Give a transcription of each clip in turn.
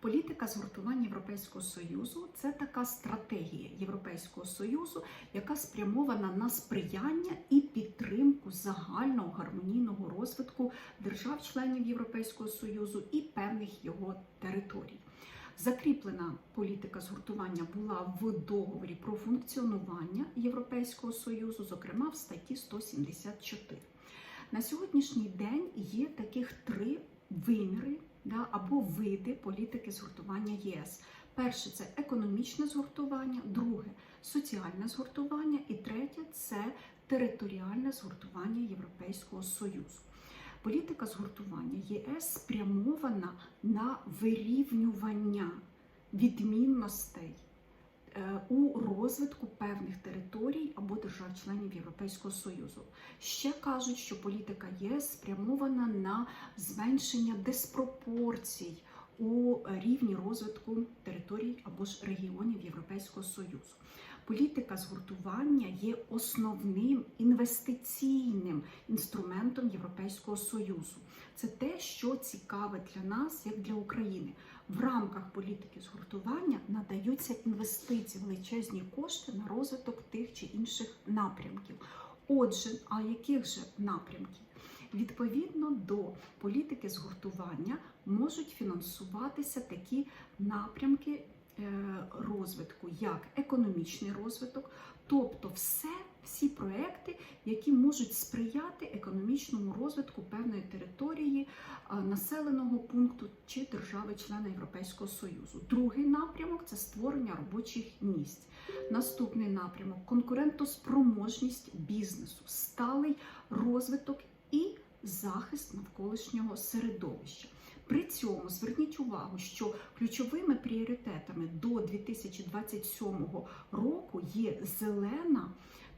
Політика згуртування Європейського Союзу це така стратегія Європейського Союзу, яка спрямована на сприяння і підтримку загального гармонійного розвитку держав-членів Європейського Союзу і певних його територій. Закріплена політика згуртування була в договорі про функціонування Європейського Союзу, зокрема в статті 174. На сьогоднішній день є таких три виміри да, або види політики згуртування ЄС. Перше це економічне згуртування, друге соціальне згуртування, і третє це територіальне згуртування Європейського Союзу. Політика згуртування ЄС спрямована на вирівнювання відмінностей у розвитку певних територій або держав-членів Європейського Союзу. Ще кажуть, що політика ЄС спрямована на зменшення диспропорцій у рівні розвитку територій або ж регіонів Європейського Союзу. Політика згуртування є основним інвестиційним інструментом Європейського Союзу. Це те, що цікаве для нас, як для України. В рамках політики згуртування надаються інвестиції, величезні кошти на розвиток тих чи інших напрямків. Отже, а яких же напрямків? Відповідно до політики згуртування можуть фінансуватися такі напрямки е, розвитку, як економічний розвиток, тобто все, всі проекти, які можуть сприяти економічному розвитку певної території, населеного пункту чи держави-члена Європейського Союзу. Другий напрямок це створення робочих місць. Наступний напрямок конкурентоспроможність бізнесу, сталий розвиток і захист навколишнього середовища. При цьому зверніть увагу, що ключовими пріоритетами до 2027 року є зелена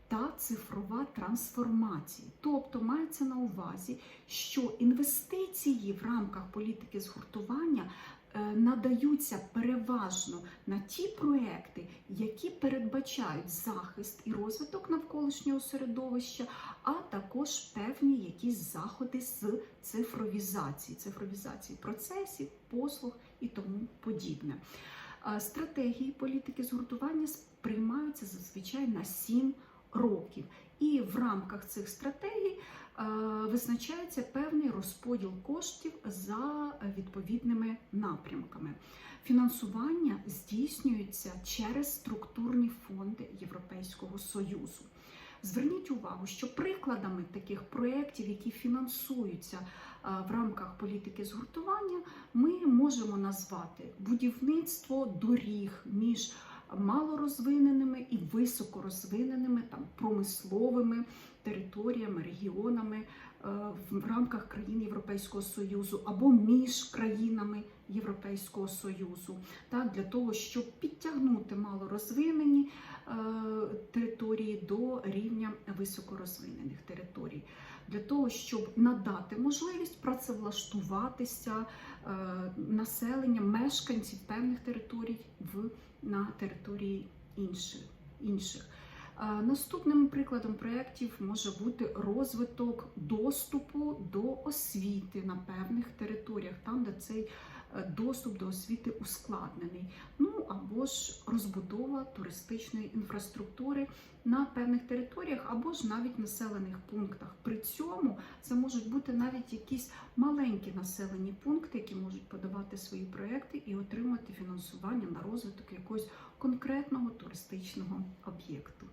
та цифрова трансформація. Тобто мається на увазі, що інвестиції в рамках політики згуртування надаються переважно на ті проекти, які передбачають захист і розвиток навколишнього середовища, а також певні якісь заходи з цифровізації, цифровізації процесів, послуг і тому подібне. Е, Стратегії політики згуртування сприймаються зазвичай на 7 років. І в рамках цих стратегій е, визначається певний розподіл коштів за відповідними напрямками. Фінансування здійснюється через структурні фонди Європейського Союзу. Зверніть увагу, що прикладами таких проєктів, які фінансуються е, в рамках політики згуртування, ми можемо назвати будівництво доріг між малорозвиненими і високорозвиненими там промисловими територіями, регіонами е, в рамках країн Європейського Союзу або між країнами Європейського Союзу, так для того, щоб підтягнути малорозвинені е, території рівня високорозвинених територій. Для того щоб надати можливість працевлаштуватися е, населення мешканців певних територій в на території інших. інших. Е, Наступним прикладом проєктів може бути розвиток доступу до освіти на певних територіях, там, де цей е, доступ до освіти ускладнений. Ну або ж розбудова туристичної інфраструктури на певних територіях, або ж навіть населених пунктах. При цьому це можуть бути навіть якісь маленькі населені пункти, які можуть подавати свої проекти і отримати фінансування на розвиток якогось конкретного туристичного об'єкту.